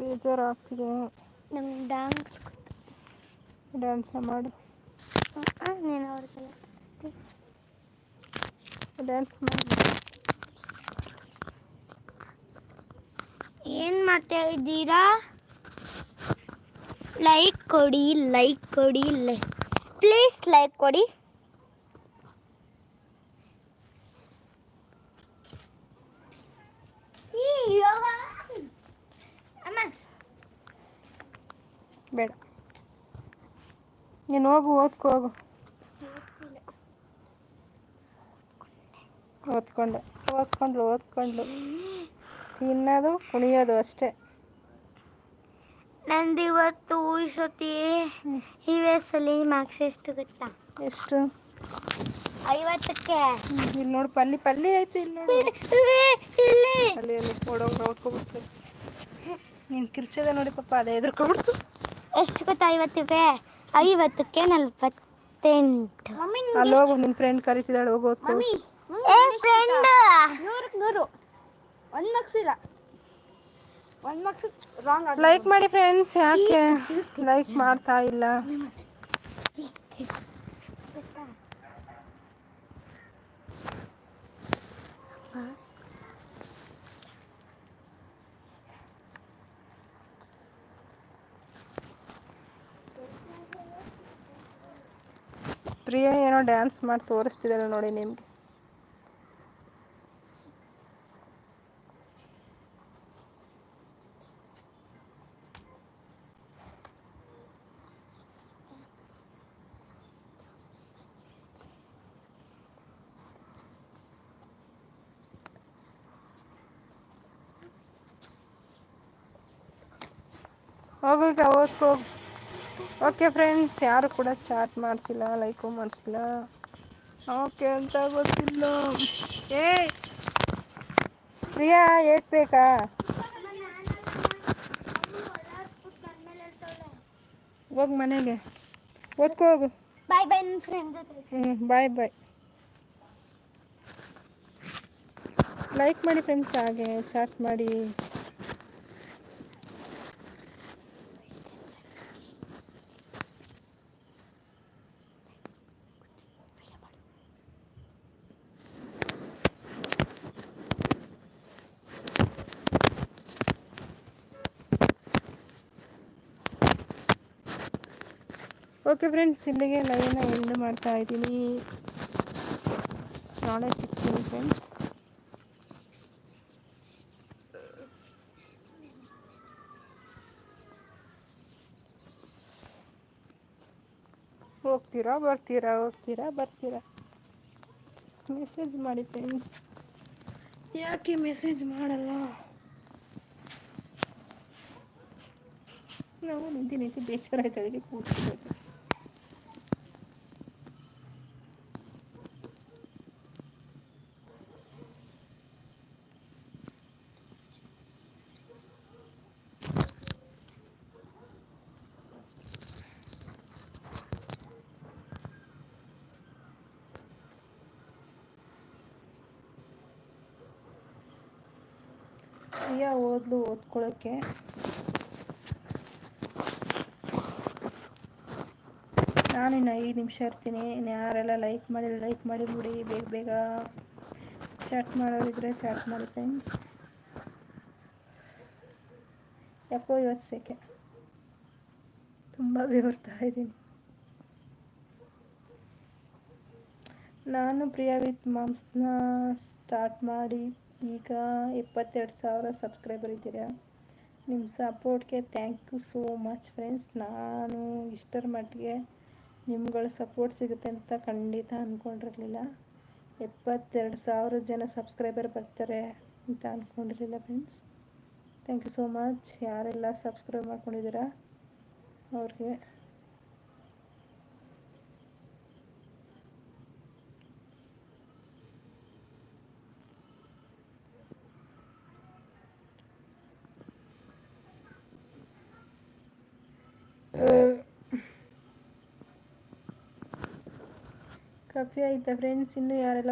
ಬೇಜಾರಾಗ್ತಿದೆ. ನಮ್ಗೆ dance dance ಮಾಡು. ನೀನು ಅವ್ರಿಗೆಲ್ಲ ಡ್ಯಾನ್ಸ್ ಮಾಡಿ. ಏನು ಮಾಡ್ತಾ ಇದ್ದೀರಾ? ಲೈಕ್ ಕೊಡಿ ಲೈಕ್ ಕೊಡಿ ಲೈಕ್ ಪ್ಲೀಸ್ ಲೈಕ್ ಕೊಡಿ. ಬೇಡ. ನೀನು ಹೋಗು ಓದ್ಕೋ ಹೋಗು. ಓದ್ಕೊಂಡು. ಓದ್ಕೊಂಡ್ಲು ಓದ್ಕೊಂಡ್ಲು. ತಿನ್ನೋದು ಕುಣಿಯೋದು ಅಷ್ಟೇ. ನಂದು ಇವತ್ತು ಸತಿ ಈ ವಯಸ್ಸಲ್ಲಿ ಮಾರ್ಕ್ಸ್ ಎಷ್ಟು ಗೊತ್ತಾ? ಎಷ್ಟು? ಐವತ್ತಕ್ಕೆ. ಇಲ್ಲಿ ನೋಡು ಪಲ್ಲಿ ಪಲ್ಲಿ ಐತೆ ಇಲ್ಲಿ ನೋಡಿ. ಇಲ್ಲಿ ಅಲ್ಲಿ ಅಲ್ಲಿ ಓಡೋಗಿ ನೋಡ್ಕೊಬಿಡ್ತು ನೀನು ಕಿರ್ಚದ ನೋಡಿ ಪಾಪ ಅದೇ ಎದುರ್ಕೊಬಿಡ್ತು ಎಷ್ಟು ಗೊತ್ತಾ ಐವತ್ತಕ್ಕೆ ಐವತ್ತಕ್ಕೆ ನಲ್ವತ್ತೆಂಟು. ಅಲ್ಲಿ ಹೋಗು ನಿನ್ನ ಫ್ರೆಂಡ್ ಕರಿತಿದ್ದಾಳೆ ಹೋಗಿ ಓದ್ಕೊ ಏ ಫ್ರೆಂಡ್ ನೂರಕ್ಕೆ ನೂರು. ಒಂದು ಮಾರ್ಕ್ಸ್ ಇಲ್ಲ. ಒಂದು ಮಾರ್ಕ್ಸ್ ರಾಂಗ್ ಲೈಕ್ ಮಾಡಿ ಫ್ರೆಂಡ್ಸ್ ಯಾಕೆ? ಲೈಕ್ ಮಾಡ್ತಾ ಇಲ್ಲ. ಪ್ರಿಯಾ ಏನೋ ಡ್ಯಾನ್ಸ್ ಮಾಡಿ ತೋರಿಸ್ತಿದ್ದಾರೆ ನೋಡಿ ನಿಮಗೆ. ಹೋಗು ಈಗ ಓದ್ಕೋ ಓಕೆ ಫ್ರೆಂಡ್ಸ್ ಯಾರು ಕೂಡ ಚಾಟ್ ಮಾಡ್ತಿಲ್ಲ ಲೈಕು ಮಾಡ್ತಿಲ್ಲ. ಓಕೆ ಅಂತ ಗೊತ್ತಿಲ್ಲ. ಏ ಪ್ರಿಯಾ ಏಟ್ ಬೇಕಾ ಹೋಗಿ ಮನೆಗೆ. ಓದ್ಕೋ ಹೋಗು. ಬಾಯ್ ಬಾಯ್ ನನ್ನ ಫ್ರೆಂಡ್ ಹ್ಞೂ ಬಾಯ್ ಬಾಯ್ ಲೈಕ್ ಮಾಡಿ ಫ್ರೆಂಡ್ಸ್ ಹಾಗೆ ಚಾಟ್ ಮಾಡಿ. ಓಕೆ ಫ್ರೆಂಡ್ಸ್ ಇಲ್ಲಿಗೆ ಲೈವ್ನ ಎಂಡ್ ಮಾಡ್ತಾ ಇದ್ದೀನಿ. ನಾಳೆ ಸಿಗ್ತೀನಿ ಫ್ರೆಂಡ್ಸ್ ಹೋಗ್ತೀರಾ, ಬರ್ತೀರಾ ಹೋಗ್ತೀರಾ, ಬರ್ತೀರಾ? ಮೆಸೇಜ್ ಮಾಡಿ ಫ್ರೆಂಡ್ಸ್ ಯಾಕೆ ಮೆಸೇಜ್ ಮಾಡಲ್ಲ? ನಾವು ನಿಂತು ನಿಂತು ಬೇಜಾರಾಯ್ತು ಅದಕ್ಕೆ ಪ್ರಿಯಾ ಓದ್ಲು ಓದ್ಕೊಳ್ಳೋಕ್ಕೆ ನಾನು ಇನ್ನು ಐದು ನಿಮಿಷ ಇರ್ತೀನಿ. ಇನ್ನು ಯಾರೆಲ್ಲ ಲೈಕ್ ಮಾಡಿ ಲೈಕ್ ಮಾಡಿ ಬಿಡಿ. ಬೇಗ ಬೇಗ ಚಾಟ್ ಮಾಡೋರಿದ್ರೆ ಚಾಟ್ ಮಾಡಿ ಫ್ರೆಂಡ್ಸ್ ಯಾಕೋ ಇವತ್ತು ಸೆಕೆ ತುಂಬ ಬೆವರ್ತಾ ಇದ್ದೀನಿ. ನಾನು ಪ್ರಿಯಾ ವಿತ್ ಮಾಮ್ಸ್ನ ಸ್ಟಾರ್ಟ್ ಮಾಡಿ. ಈಗ ಇಪ್ಪತ್ತೆರಡು ಸಾವಿರ ಸಬ್ಸ್ಕ್ರೈಬರ್ ಇದ್ದೀರಾ? ನಿಮ್ಮ ಸಪೋರ್ಟ್ಗೆ thank you so much friends ನಾನು ಇಷ್ಟರ ಮಟ್ಟಿಗೆ ನಿಮ್ಗಳ ಸಪೋರ್ಟ್ ಸಿಗುತ್ತೆ ಅಂತ ಖಂಡಿತ ಅಂದ್ಕೊಂಡಿರಲಿಲ್ಲ ಎಪ್ಪತ್ತೆರಡು ಸಾವಿರ ಜನ ಸಬ್ಸ್ಕ್ರೈಬರ್ ಬರ್ತಾರೆ ಅಂತ ಅಂದ್ಕೊಂಡಿರಲಿಲ್ಲ friends thank you so much ಯಾರೆಲ್ಲ ಸಬ್ಸ್ಕ್ರೈಬ್ ಮಾಡ್ಕೊಂಡಿದ್ದೀರಾ? ಅವ್ರಿಗೆ ಕಾಫಿ ಆಯಿತಾ ಫ್ರೆಂಡ್ಸ್ ಇನ್ನೂ ಯಾರೆಲ್ಲ